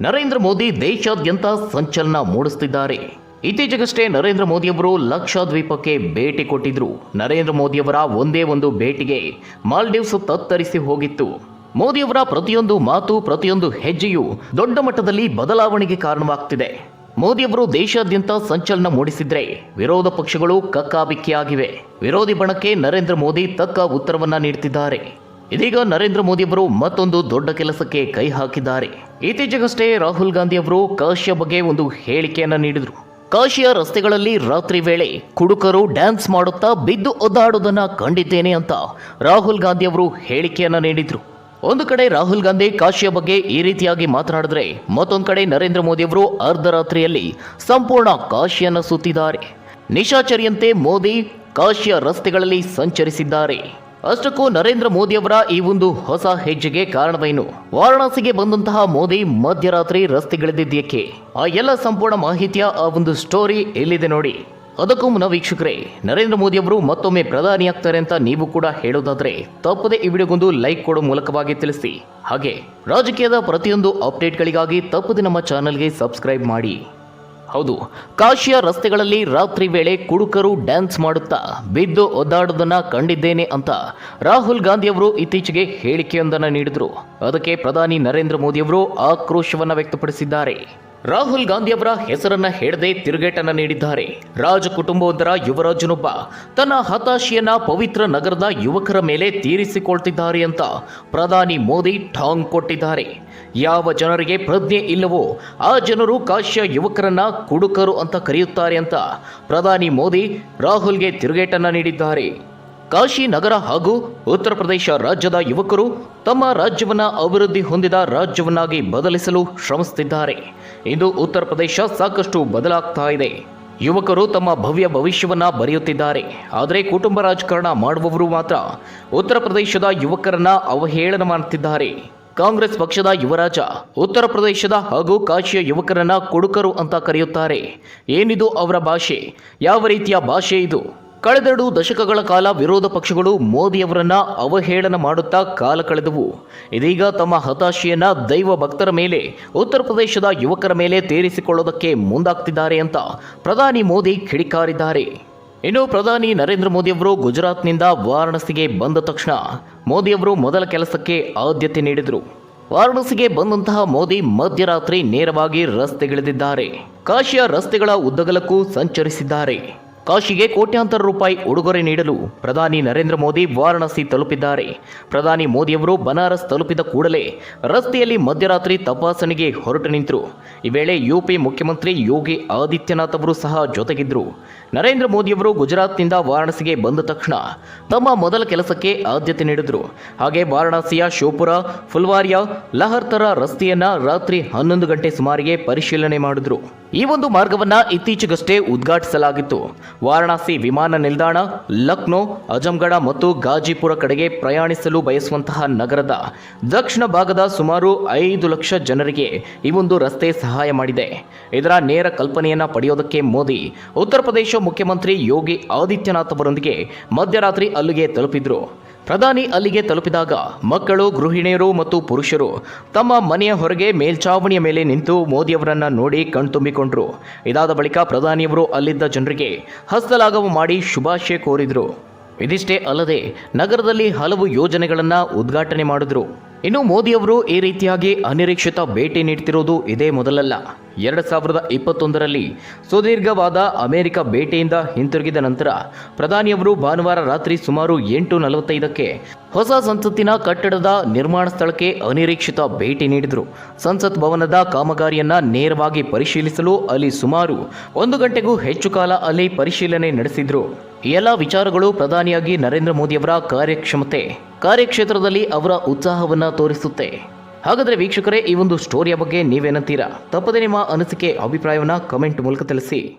ನರೇಂದ್ರ ಮೋದಿ ದೇಶಾದ್ಯಂತ ಸಂಚಲನ ಮೂಡಿಸುತ್ತಿದ್ದಾರೆ. ಇತ್ತೀಚೆಗಷ್ಟೇ ನರೇಂದ್ರ ಮೋದಿಯವರು ಲಕ್ಷದ್ವೀಪಕ್ಕೆ ಭೇಟಿ ಕೊಟ್ಟಿದ್ರು. ನರೇಂದ್ರ ಮೋದಿಯವರ ಒಂದೇ ಒಂದು ಭೇಟಿಗೆ ಮಾಲ್ಡೀವ್ಸ್ ತತ್ತರಿಸಿ ಹೋಗಿತ್ತು. ಮೋದಿಯವರ ಪ್ರತಿಯೊಂದು ಮಾತು, ಪ್ರತಿಯೊಂದು ಹೆಜ್ಜೆಯು ದೊಡ್ಡ ಮಟ್ಟದಲ್ಲಿ ಬದಲಾವಣೆಗೆ ಕಾರಣವಾಗ್ತಿದೆ. ಮೋದಿಯವರು ದೇಶಾದ್ಯಂತ ಸಂಚಲನ ಮೂಡಿಸಿದ್ರೆ ವಿರೋಧ ಪಕ್ಷಗಳು ಕಕ್ಕಾಬಿಕ್ಕಿಯಾಗಿವೆ. ವಿರೋಧಿ ಬಣಕ್ಕೆ ನರೇಂದ್ರ ಮೋದಿ ತಕ್ಕ ಉತ್ತರವನ್ನ ನೀಡುತ್ತಿದ್ದಾರೆ ಇದೀಗ ನರೇಂದ್ರ ಮೋದಿಯವರು ಮತ್ತೊಂದು ದೊಡ್ಡ ಕೆಲಸಕ್ಕೆ ಕೈ ಹಾಕಿದ್ದಾರೆ. ಇತ್ತೀಚೆಗಷ್ಟೇ ರಾಹುಲ್ ಗಾಂಧಿ ಅವರು ಕಾಶಿಯ ಬಗ್ಗೆ ಒಂದು ಹೇಳಿಕೆಯನ್ನ ನೀಡಿದರು. ಕಾಶಿಯ ರಸ್ತೆಗಳಲ್ಲಿ ರಾತ್ರಿ ವೇಳೆ ಕುಡುಕರು ಡ್ಯಾನ್ಸ್ ಮಾಡುತ್ತಾ ಬಿದ್ದು ಒದ್ದಾಡೋದನ್ನ ಕಂಡಿದ್ದೇನೆ ಅಂತ ರಾಹುಲ್ ಗಾಂಧಿ ಅವರು ಹೇಳಿಕೆಯನ್ನ ನೀಡಿದ್ರು. ಒಂದು ಕಡೆ ರಾಹುಲ್ ಗಾಂಧಿ ಕಾಶಿಯ ಬಗ್ಗೆ ಈ ರೀತಿಯಾಗಿ ಮಾತನಾಡಿದ್ರೆ ಮತ್ತೊಂದು ಕಡೆ ನರೇಂದ್ರ ಮೋದಿ ಅವರು ಅರ್ಧರಾತ್ರಿಯಲ್ಲಿ ಸಂಪೂರ್ಣ ಕಾಶಿಯನ್ನು ಸುತ್ತಿದ್ದಾರೆ. ನಿಶಾಚರಿಯಂತೆ ಮೋದಿ ಕಾಶಿಯ ರಸ್ತೆಗಳಲ್ಲಿ ಸಂಚರಿಸಿದ್ದಾರೆ. ಅಷ್ಟಕ್ಕೂ ನರೇಂದ್ರ ಮೋದಿಯವರ ಈ ಒಂದು ಹೊಸ ಹೆಜ್ಜೆಗೆ ಕಾರಣವೇನು? ವಾರಣಾಸಿಗೆ ಬಂದಂತಹ ಮೋದಿ ಮಧ್ಯರಾತ್ರಿ ರಸ್ತೆಗಿಳಿದಿದ್ದಕ್ಕೆ ಆ ಎಲ್ಲ ಸಂಪೂರ್ಣ ಮಾಹಿತಿಯ ಆ ಒಂದು ಸ್ಟೋರಿ ಎಲ್ಲಿದೆ ನೋಡಿ. ಅದಕ್ಕೂ ಮುನ್ನ ವೀಕ್ಷಕರೇ, ನರೇಂದ್ರ ಮೋದಿ ಅವರು ಮತ್ತೊಮ್ಮೆ ಪ್ರಧಾನಿಯಾಗ್ತಾರೆ ಅಂತ ನೀವು ಕೂಡ ಹೇಳೋದಾದ್ರೆ ತಪ್ಪದೆ ಈ ವಿಡಿಯೋಗೊಂದು ಲೈಕ್ ಕೊಡೋ ಮೂಲಕವಾಗಿ ತಿಳಿಸಿ. ಹಾಗೆ, ರಾಜಕೀಯದ ಪ್ರತಿಯೊಂದು ಅಪ್ಡೇಟ್ಗಳಿಗಾಗಿ ತಪ್ಪದೆ ನಮ್ಮ ಚಾನಲ್ಗೆ ಸಬ್ಸ್ಕ್ರೈಬ್ ಮಾಡಿ. ಹೌದು, ಕಾಶಿಯ ರಸ್ತೆಗಳಲ್ಲಿ ರಾತ್ರಿ ವೇಳೆ ಕುಡುಕರು ಡ್ಯಾನ್ಸ್ ಮಾಡುತ್ತಾ ಬಿದ್ದು ಒದ್ದಾಡೋದನ್ನ ಕಂಡಿದ್ದೇನೆ ಅಂತ ರಾಹುಲ್ ಗಾಂಧಿಯವರು ಇತ್ತೀಚೆಗೆ ಹೇಳಿಕೆಯೊಂದನ್ನು ನೀಡಿದರು. ಅದಕ್ಕೆ ಪ್ರಧಾನಿ ನರೇಂದ್ರ ಮೋದಿಯವರು ಆಕ್ರೋಶವನ್ನು ವ್ಯಕ್ತಪಡಿಸಿದ್ದಾರೆ. ರಾಹುಲ್ ಗಾಂಧಿಯವರ ಹೆಸರನ್ನ ಹೇಳದೆ ತಿರುಗೇಟನ್ನ ನೀಡಿದ್ದಾರೆ. ರಾಜ ಕುಟುಂಬವೊಂದರ ಯುವರಾಜನೊಬ್ಬ ತನ್ನ ಹತಾಶೆಯನ್ನ ಪವಿತ್ರ ನಗರದ ಯುವಕರ ಮೇಲೆ ತೀರಿಸಿಕೊಳ್ತಿದ್ದಾರೆ ಅಂತ ಪ್ರಧಾನಿ ಮೋದಿ ಠಾಂಗ್ ಕೊಟ್ಟಿದ್ದಾರೆ. ಯಾವ ಜನರಿಗೆ ಪ್ರಜ್ಞೆ ಇಲ್ಲವೋ ಆ ಜನರು ಕಾಶ್ಯ ಯುವಕರನ್ನ ಕುಡುಕರು ಅಂತ ಕರೆಯುತ್ತಾರೆ ಅಂತ ಪ್ರಧಾನಿ ಮೋದಿ ರಾಹುಲ್ಗೆ ತಿರುಗೇಟನ್ನ ನೀಡಿದ್ದಾರೆ. ಕಾಶಿ ನಗರ ಹಾಗೂ ಉತ್ತರ ಪ್ರದೇಶ ರಾಜ್ಯದ ಯುವಕರು ತಮ್ಮ ರಾಜ್ಯವನ್ನ ಅಭಿವೃದ್ಧಿ ಹೊಂದಿದ ರಾಜ್ಯವನ್ನಾಗಿ ಬದಲಿಸಲು ಶ್ರಮಿಸುತ್ತಿದ್ದಾರೆ. ಇಂದು ಉತ್ತರ ಪ್ರದೇಶ ಸಾಕಷ್ಟು ಬದಲಾಗ್ತಾ ಇದೆ. ಯುವಕರು ತಮ್ಮ ಭವ್ಯ ಭವಿಷ್ಯವನ್ನ ಬರೆಯುತ್ತಿದ್ದಾರೆ. ಆದರೆ ಕುಟುಂಬ ರಾಜಕಾರಣ ಮಾಡುವವರು ಮಾತ್ರ ಉತ್ತರ ಪ್ರದೇಶದ ಯುವಕರನ್ನ ಅವಹೇಳನ ಮಾಡುತ್ತಿದ್ದಾರೆ ಕಾಂಗ್ರೆಸ್ ಪಕ್ಷದ ಯುವರಾಜ, ಉತ್ತರ ಪ್ರದೇಶದ ಹಾಗೂ ಕಾಶಿಯ ಯುವಕರನ್ನ ಕುಡುಕರು ಅಂತ ಕರೆಯುತ್ತಾರೆ. ಏನಿದು ಅವರ ಭಾಷೆ? ಯಾವ ರೀತಿಯ ಭಾಷೆ ಇದು? ಕಳೆದೆರಡು ದಶಕಗಳ ಕಾಲ ವಿರೋಧ ಪಕ್ಷಗಳು ಮೋದಿಯವರನ್ನ ಅವಹೇಳನ ಮಾಡುತ್ತಾ ಕಾಲ ಕಳೆದವು. ಇದೀಗ ತಮ್ಮ ಹತಾಶೆಯನ್ನ ದೈವ ಭಕ್ತರ ಮೇಲೆ, ಉತ್ತರ ಪ್ರದೇಶದ ಯುವಕರ ಮೇಲೆ ತೀರಿಸಿಕೊಳ್ಳೋದಕ್ಕೆ ಮುಂದಾಗ್ತಿದ್ದಾರೆ ಅಂತ ಪ್ರಧಾನಿ ಮೋದಿ ಕಿಡಿಕಾರಿದ್ದಾರೆ. ಇನ್ನು ಪ್ರಧಾನಿ ನರೇಂದ್ರ ಮೋದಿಯವರು ಗುಜರಾತ್ನಿಂದ ವಾರಾಣಸಿಗೆ ಬಂದ ತಕ್ಷಣ ಮೋದಿಯವರು ಮೊದಲ ಕೆಲಸಕ್ಕೆ ಆದ್ಯತೆ ನೀಡಿದರು. ವಾರಾಣಸಿಗೆ ಬಂದಂತಹ ಮೋದಿ ಮಧ್ಯರಾತ್ರಿ ನೇರವಾಗಿ ರಸ್ತೆಗಿಳಿದಿದ್ದಾರೆ. ಕಾಶಿಯ ರಸ್ತೆಗಳ ಉದ್ದಗಲಕ್ಕೂ ಸಂಚರಿಸಿದ್ದಾರೆ. ಕಾಶಿಗೆ ಕೋಟ್ಯಾಂತರ ರೂಪಾಯಿ ಉಡುಗೊರೆ ನೀಡಲು ಪ್ರಧಾನಿ ನರೇಂದ್ರ ಮೋದಿ ವಾರಾಣಸಿ ತಲುಪಿದ್ದಾರೆ. ಪ್ರಧಾನಿ ಮೋದಿಯವರು ಬನಾರಸ್ ತಲುಪಿದ ಕೂಡಲೇ ರಸ್ತೆಯಲ್ಲಿ ಮಧ್ಯರಾತ್ರಿ ತಪಾಸಣೆಗೆ ಹೊರಟು ನಿಂತರು. ಈ ವೇಳೆ ಯುಪಿ ಮುಖ್ಯಮಂತ್ರಿ ಯೋಗಿ ಆದಿತ್ಯನಾಥ್ ಅವರು ಸಹ ಜೊತೆಗಿದ್ದರು ನರೇಂದ್ರ ಮೋದಿಯವರು ಗುಜರಾತ್ನಿಂದ ವಾರಾಣಸಿಗೆ ಬಂದ ತಕ್ಷಣ ತಮ್ಮ ಮೊದಲ ಕೆಲಸಕ್ಕೆ ಆದ್ಯತೆ ನೀಡಿದರು. ಹಾಗೆ ವಾರಾಣಸಿಯ ಶೋಪುರ ಫುಲ್ವಾರಿಯಾ ಲಹರ್ತರ ರಸ್ತೆಯನ್ನ ರಾತ್ರಿ ಹನ್ನೊಂದು ಗಂಟೆ ಸುಮಾರಿಗೆ ಪರಿಶೀಲನೆ ಮಾಡಿದ್ರು. ಈ ಒಂದು ಮಾರ್ಗವನ್ನು ಇತ್ತೀಚೆಗಷ್ಟೇ ಉದ್ಘಾಟಿಸಲಾಗಿತ್ತು. ವಾರಣಾಸಿ ವಿಮಾನ ನಿಲ್ದಾಣ, ಲಕ್ನೋ ಅಜಂಗಢ ಮತ್ತು ಗಾಜಿಪುರ ಕಡೆಗೆ ಪ್ರಯಾಣಿಸಲು ಬಯಸುವಂತಹ ನಗರದ ದಕ್ಷಿಣ ಭಾಗದ ಸುಮಾರು ಐದು ಲಕ್ಷ ಜನರಿಗೆ ಈ ಒಂದು ರಸ್ತೆ ಸಹಾಯ ಮಾಡಿದೆ. ಇದರ ನೇರ ಕಲ್ಪನೆಯನ್ನು ಪಡೆಯೋದಕ್ಕೆ ಮೋದಿ, ಉತ್ತರ ಪ್ರದೇಶ ಮುಖ್ಯಮಂತ್ರಿ ಯೋಗಿ ಆದಿತ್ಯನಾಥ್ ಅವರೊಂದಿಗೆ ಮಧ್ಯರಾತ್ರಿ ಅಲ್ಲಿಗೆ ತಲುಪಿದ್ರು. ಪ್ರಧಾನಿ ಅಲ್ಲಿಗೆ ತಲುಪಿದಾಗ ಮಕ್ಕಳು, ಗೃಹಿಣಿಯರು ಮತ್ತು ಪುರುಷರು ತಮ್ಮ ಮನೆಯ ಹೊರಗೆ ಮೇಲ್ಛಾವಣಿಯ ಮೇಲೆ ನಿಂತು ಮೋದಿಯವರನ್ನು ನೋಡಿ ಕಣ್ತುಂಬಿಕೊಂಡರು. ಇದಾದ ಬಳಿಕ ಪ್ರಧಾನಿಯವರು ಅಲ್ಲಿದ್ದ ಜನರಿಗೆ ಹಸ್ತಲಾಘವ ಮಾಡಿ ಶುಭಾಶಯ ಕೋರಿದರು. ಇದಿಷ್ಟೇ ಅಲ್ಲದೆ ನಗರದಲ್ಲಿ ಹಲವು ಯೋಜನೆಗಳನ್ನು ಉದ್ಘಾಟನೆ ಮಾಡಿದ್ರು. ಇನ್ನು ಮೋದಿಯವರು ಈ ರೀತಿಯಾಗಿ ಅನಿರೀಕ್ಷಿತ ಭೇಟಿ ನೀಡ್ತಿರೋದು ಇದೇ ಮೊದಲಲ್ಲ. ಎರಡು ಸಾವಿರದ ಇಪ್ಪತ್ತೊಂದರಲ್ಲಿ ಸುದೀರ್ಘವಾದ ಅಮೆರಿಕ ಭೇಟಿಯಿಂದ ಹಿಂತಿರುಗಿದ ನಂತರ ಪ್ರಧಾನಿಯವರು ಭಾನುವಾರ ರಾತ್ರಿ ಸುಮಾರು ಎಂಟು ನಲವತ್ತೈದಕ್ಕೆ ಹೊಸ ಸಂಸತ್ತಿನ ಕಟ್ಟಡದ ನಿರ್ಮಾಣ ಸ್ಥಳಕ್ಕೆ ಅನಿರೀಕ್ಷಿತ ಭೇಟಿ ನೀಡಿದರು. ಸಂಸತ್ ಭವನದ ಕಾಮಗಾರಿಯನ್ನು ನೇರವಾಗಿ ಪರಿಶೀಲಿಸಲು ಅಲ್ಲಿ ಸುಮಾರು ಒಂದು ಗಂಟೆಗೂ ಹೆಚ್ಚು ಕಾಲ ಅಲ್ಲಿ ಪರಿಶೀಲನೆ ನಡೆಸಿದ್ರು. ಈ ಎಲ್ಲ ವಿಚಾರಗಳು ಪ್ರಧಾನಿಯಾಗಿ ನರೇಂದ್ರ ಮೋದಿಯವರ ಕಾರ್ಯಕ್ಷಮತೆ, ಕಾರ್ಯಕ್ಷೇತ್ರದಲ್ಲಿ ಅವರ ಉತ್ಸಾಹವನ್ನ ತೋರಿಸುತ್ತೆ. ಹಾಗಾದರೆ ವೀಕ್ಷಕರೇ, ಈ ಒಂದು ಸ್ಟೋರಿಯ ಬಗ್ಗೆ ನೀವೇನಂತೀರಾ? ತಪ್ಪದೆ ನಿಮ್ಮ ಅನಿಸಿಕೆ, ಅಭಿಪ್ರಾಯವನ್ನ ಕಮೆಂಟ್ ಮೂಲಕ ತಿಳಿಸಿ.